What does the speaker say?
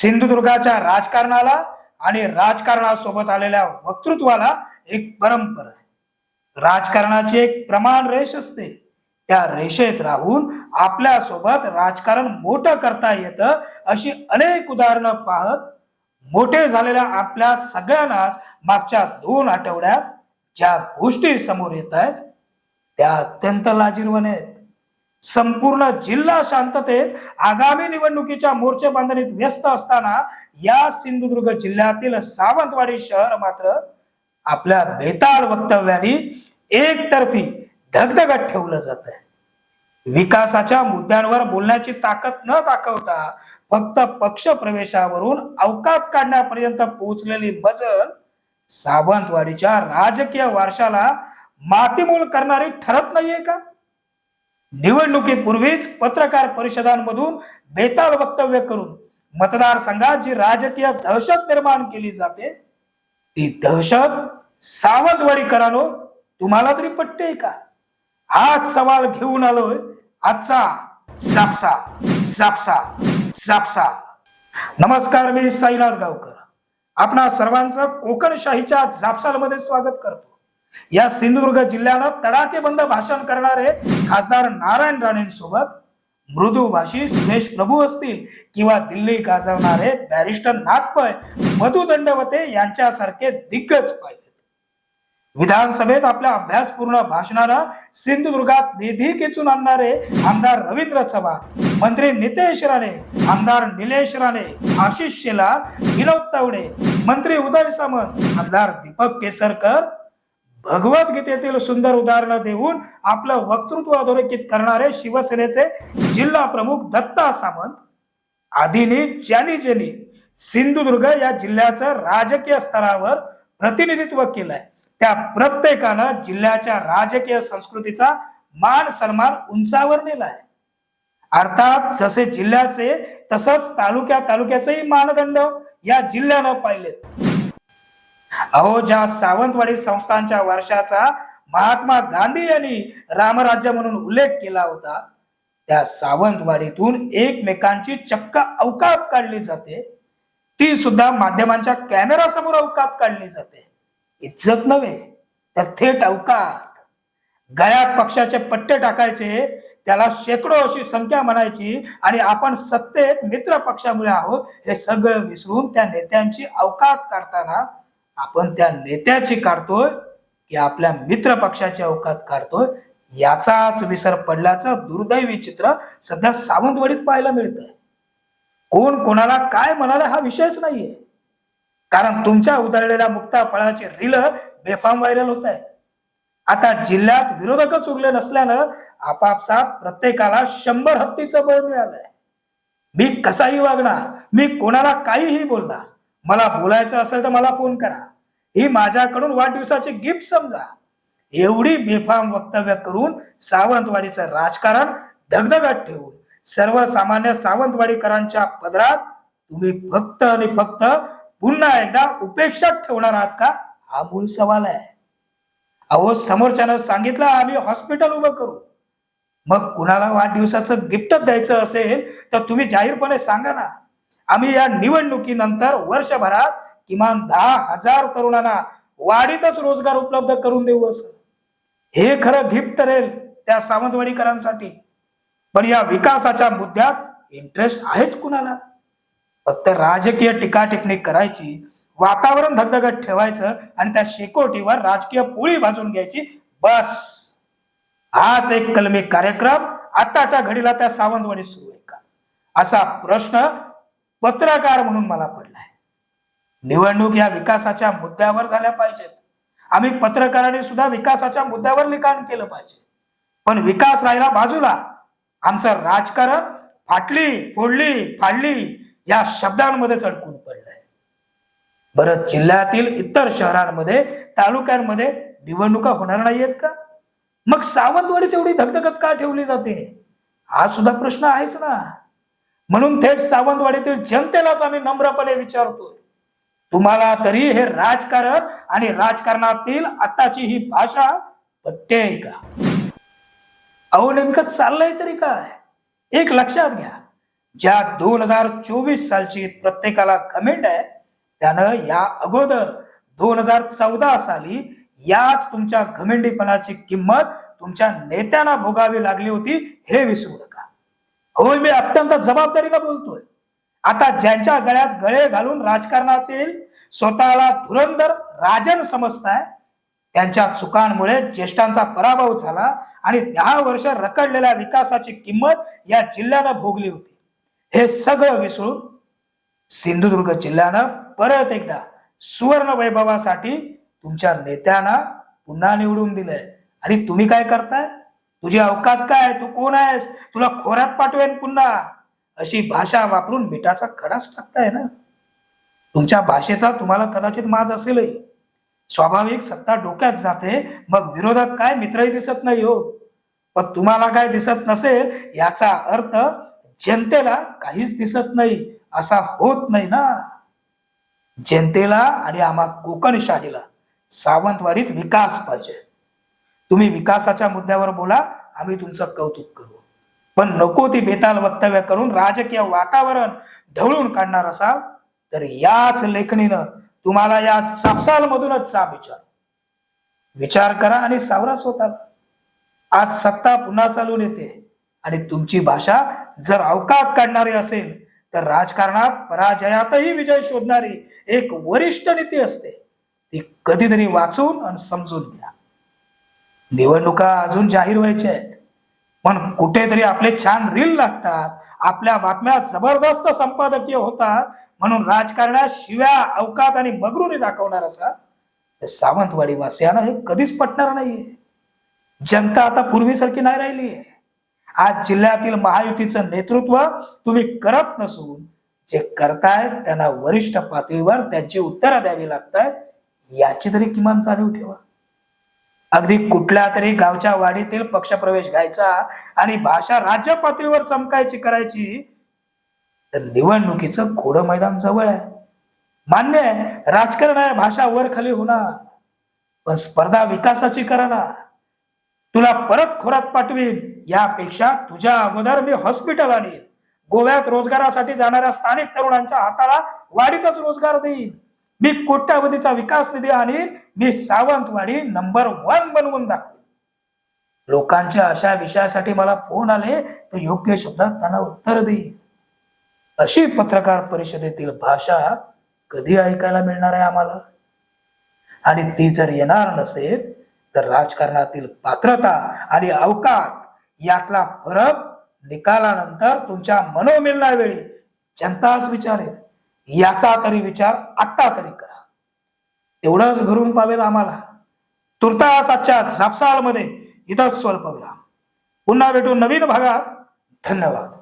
सिंधुदुर्गाच्या राजकारणाला आणि राजकारणासोबत आलेल्या वक्तृत्वाला एक परंपरा आहे. राजकारणाची एक प्रमाण रेष असते. त्या रेषेत राहून आपल्यासोबत राजकारण मोठं करता येतं अशी अनेक उदाहरणं पाहत मोठे झालेल्या आपल्या सगळ्यांनाच मागच्या दोन आठवड्यात ज्या गोष्टी समोर येत आहेत त्या अत्यंत लाजीरवाण्या आहेत. संपूर्ण जिल्हा शांततेत आगामी निवडणुकीच्या मोर्चे बांधणीत व्यस्त असताना या सिंधुदुर्ग जिल्ह्यातील सावंतवाडी शहर मात्र आपल्या बेताळ वक्तव्याने एकतर्फी धगधगत ठेवलं जात आहे. विकासाच्या मुद्द्यांवर बोलण्याची ताकद न दाखवता फक्त पक्ष प्रवेशावरून अवकात काढण्यापर्यंत पोहोचलेली मजल सावंतवाडीच्या राजकीय वारशाला मातीमोल करणारी ठरत नाहीये का? निवडणुकीपूर्वीच पत्रकार परिषदांमधून बेताल वक्तव्य करून मतदारसंघात जी राजकीय दहशत निर्माण केली जाते ती दहशत सावंतवाडीकरांनो तुम्हाला तरी पटते का? हाच सवाल घेऊन आलोय आजचा सापसा सापसा सापसा. नमस्कार मी साईनाथ गावकर. आपणा सर्वांचं कोकणशाहीच्या जापसालमध्ये स्वागत करतो. या सिंधुदुर्ग जिल्ह्यानं तडाखेबंद भाषण करणारे खासदार नारायण राणेंसोबत मृदू भाषी सुरेश प्रभू असतील किंवा दिल्ली गाजवणारे बॅरिस्टर नागपय मधु दंडवते यांच्यासारखे दिग्गज पाहिजे विधानसभेत आपल्या अभ्यासपूर्ण भाषणानं सिंधुदुर्गात निधी खेचून आणणारे आमदार रवींद्र चव्हाण मंत्री नितेश राणे आमदार निलेश राणे आशिष शेलार विनोद तावडे मंत्री उदय सामंत आमदार दीपक केसरकर भगवद्गीतेतील सुंदर उदाहरणं देऊन आपलं वक्तृत्व अधोरेखित करणारे शिवसेनेचे जिल्हा प्रमुख दत्ता सामंत आधीनी ज्यांनी ज्यांनी सिंधुदुर्ग या जिल्ह्याचं राजकीय स्तरावर प्रतिनिधित्व केलंय. त्या प्रत्येकानं जिल्ह्याच्या राजकीय संस्कृतीचा मान सन्मान उंचावर नेलाय. अर्थात जसे जिल्ह्याचे तसंच तालुक्या तालुक्याचेही मानदंड या जिल्ह्यानं पाहिलेत. अहो ज्या सावंतवाडी संस्थांच्या वर्षाचा महात्मा गांधी यांनी रामराज्य म्हणून उल्लेख केला होता त्या सावंतवाडीतून एकमेकांची चक्क अवकात काढली जाते. ती सुद्धा माध्यमांच्या कॅमेरा समोर अवकात काढली जाते. इज्जत नव्हे तर थेट अवकात. गळ्यात पक्षाचे पट्टे टाकायचे त्याला शेकडो अशी संख्या म्हणायची आणि आपण सत्तेत मित्र पक्षामुळे आहोत हे सगळं विसरून त्या नेत्यांची अवकात काढताना आपण त्या नेत्याची काढतोय की आपल्या मित्र पक्षाच्या अवकात काढतोय. याचाच विसर पडल्याचं दुर्दैवी चित्र सध्या सावंतवाडीत पाहायला मिळतंय. कोण कोणाला काय म्हणाला हा विषयच नाहीये. कारण तुमच्या उधळलेल्या मुक्ता फळाची रील बेफाम व्हायरल होत आहेत. आता जिल्ह्यात विरोधकच उरले नसल्यानं आपापसात प्रत्येकाला शंभर हत्तीचं बळ मिळालंय. मी कसाही वागणार मी कोणाला काहीही बोलणार मला बोलायचं असेल तर मला फोन करा. ही माझ्याकडून वाढदिवसाची गिफ्ट समजा. एवढी बेफाम वक्तव्य करून सावंतवाडीचं राजकारण धगधगत ठेवून सर्वसामान्य सावंतवाडीकरांच्या पदरात तुम्ही फक्त आणि फक्त पुन्हा एकदा उपेक्षात ठेवणार आहात का? हा मूळ सवाल आहे. अहो समोरच्यानं सांगितलं आम्ही हॉस्पिटल उभं करू. मग कुणाला वाढदिवसाचं गिफ्टच द्यायचं असेल तर तुम्ही जाहीरपणे सांगा ना. आम्ही या निवडणुकीनंतर वर्षभरात किमान दहा हजार तरुणांना वाढीतच रोजगार उपलब्ध करून देऊ असं. हे खरं गिफ्ट ठरेल त्या सावंतवाडीकरांसाठी. पण या विकासाच्या मुद्द्यात इंटरेस्ट आहेच कुणाला? फक्त राजकीय टीका टिप्पणी करायची वातावरण धगधगत ठेवायचं आणि त्या शेकोटीवर राजकीय पोळी भाजून घ्यायची बस. हाच एक कलमी कार्यक्रम आताच्या घडीला त्या सावंतवाडीत सुरू आहे का? असा प्रश्न पत्रकार म्हणून मला पडलाय. निवडणूक या विकासाच्या मुद्द्यावर झाल्या पाहिजेत. आम्ही पत्रकारांनी सुद्धा विकासाच्या मुद्द्यावर लिखाण केलं पाहिजे. पण विकास राहिला बाजूला. आमचं राजकारण फाटली फोडली फाडली या शब्दांमध्ये अडकून पडलंय. बरं जिल्ह्यातील इतर शहरांमध्ये तालुक्यांमध्ये निवडणुका होणार नाहीयेत का? मग सावंतवाडीच एवढी धगधगत का ठेवली जाते? हा सुद्धा प्रश्न आहेच ना. म्हणून थेट सावंतवाडीतील जनतेलाच आम्ही नम्रपणे विचारतोय. तुम्हाला तरी हे राजकारण आणि राजकारणातील आताची ही भाषा पट्टे आहे का? अहो नेमकं चाललंय तरी काय? एक लक्षात घ्या. ज्या दोन हजार चोवीस सालची प्रत्येकाला कमेंट आहे त्यानं या अगोदर दोन हजार चौदा साली याच तुमच्या घमेंडीपणाची किंमत तुमच्या नेत्यांना भोगावी लागली होती हे विसरू नका. होय मी अत्यंत जबाबदारीनं बोलतोय. आता ज्यांच्या गळ्यात गळे घालून राजकारणातील स्वतःला धुरंधर राजन समजताय त्यांच्या चुकांमुळे ज्येष्ठांचा पराभव झाला आणि दहा वर्ष रखडलेल्या विकासाची किंमत या जिल्ह्यानं भोगली होती. हे सगळं विसरून सिंधुदुर्ग जिल्ह्यानं परत एकदा सुवर्ण वैभवासाठी तुमच्या नेत्यांना पुन्हा निवडून दिलंय. आणि तुम्ही काय करताय? तुझी अवकात काय? तू कोण आहेस? तुला खोऱ्यात पाठवेन पुन्हा. अशी भाषा वापरून मिठाचा खडाच टाकताय ना? तुमच्या भाषेचा तुम्हाला कदाचित माज असेलही. स्वाभाविक सत्ता डोक्यात जाते मग विरोधात काय मित्रही दिसत नाही हो. पण तुम्हाला काय दिसत नसेल याचा अर्थ जनतेला काहीच दिसत नाही असा होत नाही ना? जनतेला आणि आम्हा कोकणशाहीला सावंतवाडीत विकास पाहिजे. तुम्ही विकासाच्या मुद्द्यावर बोला आम्ही तुमचं कौतुक करू. पण नको ती बेताल वक्तव्य करून राजकीय वातावरण ढवळून काढणार असाल तर याच लेखणीनं तुम्हाला या सापसाल मधूनच चा विचार. विचार करा आणि सावरा स्वतःला. आज सत्ता पुन्हा चालून येते आणि तुमची भाषा जर अवकात काढणारी असेल तर राजकारणात पराजयातही विजय शोधणारी एक वरिष्ठ नीती असते. ती कधीतरी वाचून आणि समजून घ्या. निवडणुका अजून जाहीर व्हायच्या आहेत. पण कुठेतरी आपले छान रील लागतात आपल्या बातम्या जबरदस्त संपादकीय होतात म्हणून राजकारणात शिव्या अवकात आणि मगरुरी दाखवणार असा सावंतवाडी वासियांना हे कधीच पटणार नाहीये. जनता आता पूर्वीसारखी नाही राहिली आहे आज जिल्ह्यातील महायुतीचं नेतृत्व तुम्ही करत नसून जे करतायत त्यांना वरिष्ठ पातळीवर त्यांची उत्तरं द्यावी लागतात याची तरी किमान चालू ठेवा. अगदी कुठल्या तरी गावच्या वाडीतील पक्षप्रवेश घ्यायचा आणि भाषा राज्य पातळीवर चमकायची करायची तर निवडणुकीचं खोडं मैदान जवळ आहे. मान्य आहे राजकारण आहे भाषा वर खाली होणार पण स्पर्धा विकासाची करा ना तुला परत खोरात पाठवीन यापेक्षा तुझ्या अगोदर मी हॉस्पिटल आणीन. गोव्यात रोजगारासाठी जाणाऱ्या स्थानिक तरुणांच्या हाताला वाढीतच रोजगार देईन. मी कोट्यावधीचा विकास निधी आणि मी सावंतवाडी नंबर वन बनवून दाखवे लोकांच्या अशा विषयासाठी मला फोन आले तर योग्य शब्दात त्यांना उत्तर देईल अशी पत्रकार परिषदेतील भाषा कधी ऐकायला मिळणार आहे आम्हाला? आणि ती जर येणार नसेल तर राजकारणातील पात्रता आणि अवकात यातला फरक निकालानंतर तुमच्या मनोमिलनावेळी जनताच विचारेल. याचा तरी विचार आत्ता तरी करा. तेवढंच भरून पावेल आम्हाला. तुर्तास आजच्या झापसाळमध्ये इथं स्वल्पविराम पुन्हा भेटू नवीन भागात. धन्यवाद.